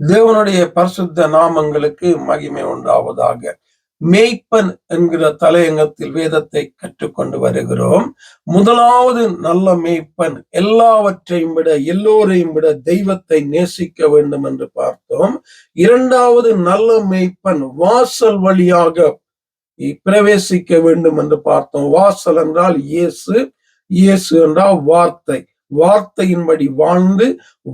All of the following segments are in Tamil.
தேவனுடைய பரிசுத்த நாமங்களுக்கு மகிமை உண்டாவதாக. மேய்ப்பன் என்கிற தலையங்கத்தில் வேதத்தை கற்றுக்கொண்டு வருகிறோம். முதலாவது நல்ல மேய்ப்பன் எல்லாவற்றையும் விட எல்லோரையும் விட தெய்வத்தை நேசிக்க வேண்டும் என்று பார்த்தோம். இரண்டாவது நல்ல மேய்ப்பன் வாசல் வழியாக பிரவேசிக்க வேண்டும் என்று பார்த்தோம். வாசல் என்றால் இயேசு இயேசு என்றால் வார்த்தை. வார்த்தையின்படி வாழ்ந்து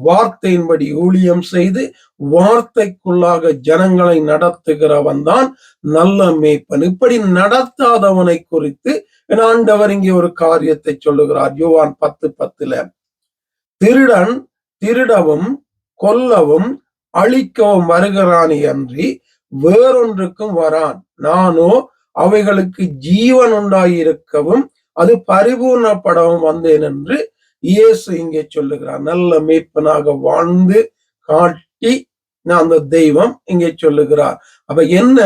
வார்த்தையின்படி ஊழியம் செய்து வார்த்தைக்குள்ளாக ஜனங்களை நடத்துகிறவன் தான் நல்ல மேய்ப்பன். இப்படி நடத்தாதவனை குறித்து ஆண்டவர் இங்கே ஒரு காரியத்தை சொல்லுகிறார். யோவான் பத்து பத்துல திருடன் திருடவும் கொல்லவும் அழிக்கவும் வருகிறானே அன்றி வேறொன்றுக்கும் வரான். நானோ அவைகளுக்கு ஜீவன் உண்டாயிருக்கவும் அது பரிபூர்ணப்படவும் வந்தேன் என்று இயேசு இங்கே சொல்லுகிறார் நல்ல மீட்பனாக வாழ்ந்து காட்டி அந்த தெய்வம் இங்கே சொல்லுகிறார். அப்ப என்ன?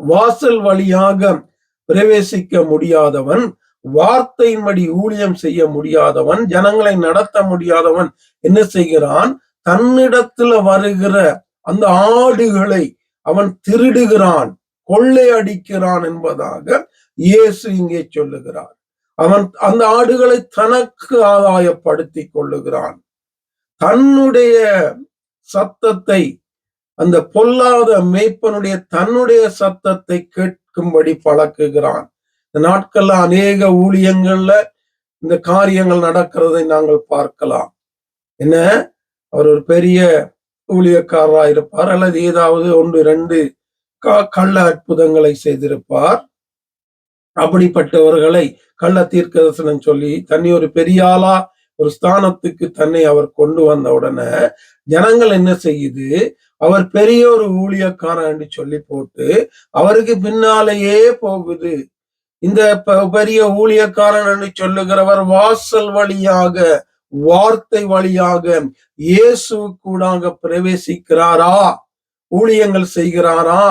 வாசல் வழியாக பிரவேசிக்க முடியாதவன் வார்த்தையின்படி ஊழியம் செய்ய முடியாதவன் ஜனங்களை நடத்த முடியாதவன் என்ன செய்கிறான்? தன்னிடத்துல வருகிற அந்த ஆடுகளை அவன் திருடுகிறான் கொள்ளையடிக்கிறான் என்பதாக இயேசு இங்கே சொல்லுகிறார். அவன் அந்த ஆடுகளை தனக்கு ஆதாயப்படுத்தி கொள்ளுகிறான். தன்னுடைய சத்தத்தை அந்த பொல்லாத மேய்ப்பனுடைய தன்னுடைய சத்தத்தை கேட்கும்படி பழக்குகிறான். இந்த நாட்கள்ல அநேக ஊழியங்கள்ல இந்த காரியங்கள் நடக்கிறதை நாங்கள் பார்க்கலாம். என்ன? அவர் ஒரு பெரிய ஊழியக்காரராக இருப்பார் அல்லது ஏதாவது ஒன்று ரெண்டு கள்ள அற்புதங்களை செய்திருப்பார். அப்படிப்பட்டவர்களை கள்ள தீர்க்க தரிசனம் சொல்லி தன்னை ஒரு பெரியாளா ஒரு ஸ்தானத்துக்கு தன்னை அவர் கொண்டு வந்த உடனே ஜனங்கள் என்ன செய்யுது? அவர் பெரிய ஒரு ஊழியக்காரன் என்று சொல்லி போட்டு அவருக்கு பின்னாலேயே போகுது. இந்த பெரிய ஊழியக்காரன் என்று சொல்லுகிறவர் வாசல் வழியாக வார்த்தை வழியாக இயேசு கூடாக பிரவேசிக்கிறாரா? ஊழியங்கள் செய்கிறாரா?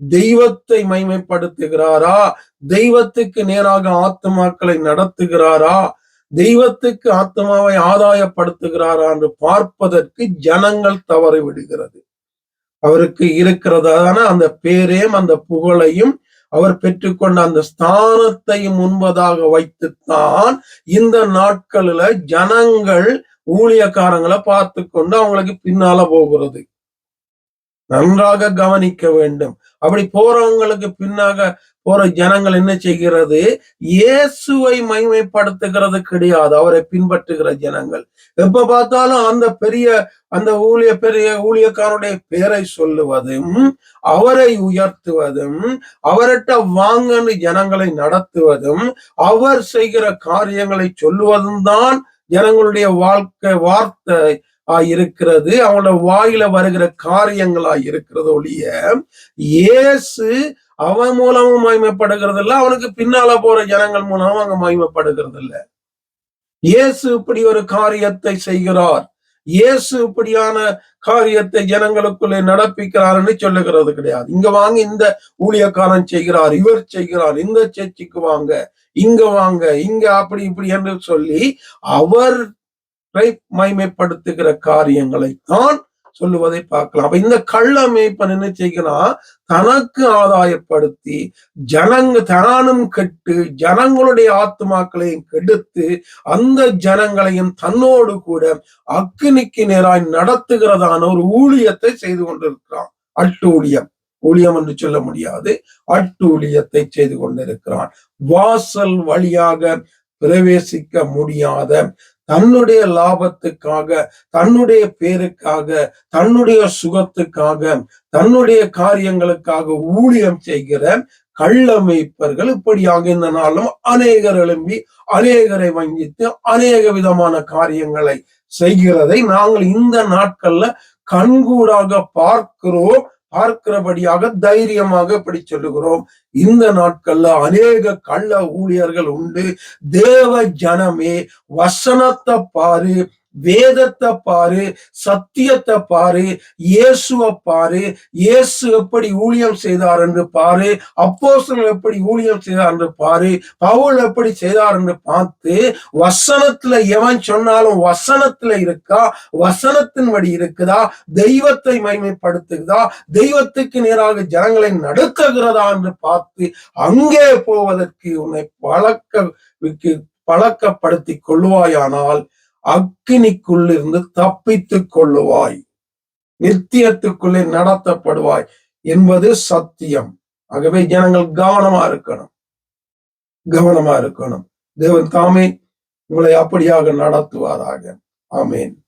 தெய்வத்தை மைமைப்படுத்துகிறாரா தெய்வத்துக்கு நேராக ஆத்மாக்களை நடத்துகிறாரா? தெய்வத்துக்கு ஆத்மாவை ஆதாயப்படுத்துகிறாரா என்று பார்ப்பதற்கு ஜனங்கள் தவறி விடுகிறது. அவருக்கு இருக்கிறதான அந்த பேரையும் அந்த புகழையும் அவர் பெற்றுக்கொண்ட அந்த ஸ்தானத்தையும் முன்பதாக வைத்துத்தான் இந்த நாட்களில ஜனங்கள் ஊழியக்காரங்களை பார்த்து கொண்டு அவங்களுக்கு பின்னால போகிறது. நன்றாக கவனிக்க வேண்டும். அப்படி போறவங்களுக்கு பின்னாக போற ஜனங்கள் என்ன செய்கிறது? இயேசுவை மைமைப்படுத்துகிறது கிடையாது. அவரை பின்பற்றுகிற ஜனங்கள். எப்ப பார்த்தாலும் அந்த பெரிய அந்த ஊழிய பெரிய ஊழியக்காரனுடைய பேரை சொல்லுவதும் அவரை உயர்த்துவதும் அவர்கிட்ட வாங்கன்னு ஜனங்களை நடத்துவதும் அவர் செய்கிற காரியங்களை சொல்லுவதும் தான் ஜனங்களுடைய வாழ்க்கை வார்த்தை இருக்கிறது அவனோட வாயில வருகிற காரியங்களா இருக்கிறது ஒழிய இயேசு அவன் மூலமும் மகிமைப்படுகிறது இல்லை அவனுக்கு பின்னால போற ஜனங்கள் மூலமும் அங்க மகிமைப்படுகிறது இல்லை இயேசு இப்படி ஒரு காரியத்தை செய்கிறார். இயேசு இப்படியான காரியத்தை ஜனங்களுக்குள்ளே நடப்பிக்கிறாருன்னு சொல்லுகிறது கிடையாது. இங்க வாங்க இந்த ஊழியக்காரன் செய்கிறார் இவர் செய்கிறார் இந்த சர்ச்சுக்கு வாங்க இங்க வாங்க இங்க அப்படி இப்படி என்று சொல்லி அவர் மைமைப்படுத்துகிற காரியங்களை தான் சொல்லுவதை பார்க்கலாம். அப்ப இந்த கள்ள மேய்ப்பன் என்ன செய்கிறான் தனக்கு ஆதாயப்படுத்தி ஜனங்க தனானும் கெட்டு ஜனங்களுடைய ஆத்மாக்களையும் கெடுத்து அந்த ஜனங்களையும் தன்னோடு கூட அக்னிக்கு நேராய் நடத்துகிறதான ஒரு ஊழியத்தை செய்து கொண்டிருக்கிறான். அட்டு ஊழியம் ஊழியம் என்று சொல்ல முடியாது. அட்டு ஊழியத்தை செய்து கொண்டிருக்கிறான். வாசல் வழியாக பிரவேசிக்க முடியாத தன்னுடைய லாபத்துக்காக தன்னுடைய பேருக்காக தன்னுடைய சுகத்துக்காக தன்னுடைய காரியங்களுக்காக ஊழியம் செய்கிற கள்ளமைப்பர்கள் இப்படியாக இந்த நாளும் அநேகர் எழும்பி அநேகரை வங்கித்து அநேக விதமான காரியங்களை செய்கிறதை நாங்கள் இந்த நாட்கள்ல கண்கூடாக பார்க்கிறோம். பார்க்கிறபடியாக தைரியமாக இப்படி சொல்லுகிறோம். இந்த நாட்கள்ல அநேக கள்ள ஊழியர்கள் உண்டு. தேவ ஜனமே வசனத்தை பாரு வேதத்தை பாரு சத்தியத்தை பாரு இயேசுவை பாரு இயேசு எப்படி ஊழியம் செய்தார் என்று பாரு அப்போஸ்தலர் எப்படி ஊழியம் செய்தார் என்று பாரு பவுல் எப்படி செய்தார் என்று பார்த்து வசனத்துல எவன் சொன்னாலும் வசனத்துல இருக்கா வசனத்தின்படி இருக்குதா தெய்வத்தை மைமைப்படுத்துகிறதா தெய்வத்துக்கு நேராக ஜனங்களை நடத்துகிறதா என்று பார்த்து அங்கே போவதற்கு உன்னை பழக்க பழக்கப்படுத்தி கொள்வாயானால் அக்கினிக்குள்ளிருந்து தப்பித்துக் கொள்ளுவாய். நித்தியத்துக்குள்ளே நடத்தப்படுவாய் என்பது சத்தியம். ஆகவே ஜனங்கள் கவனமா இருக்கணும். கவனமா இருக்கணும். தேவன் தாமே உங்களை அப்படியாக நடத்துவாராக. ஆமேன்.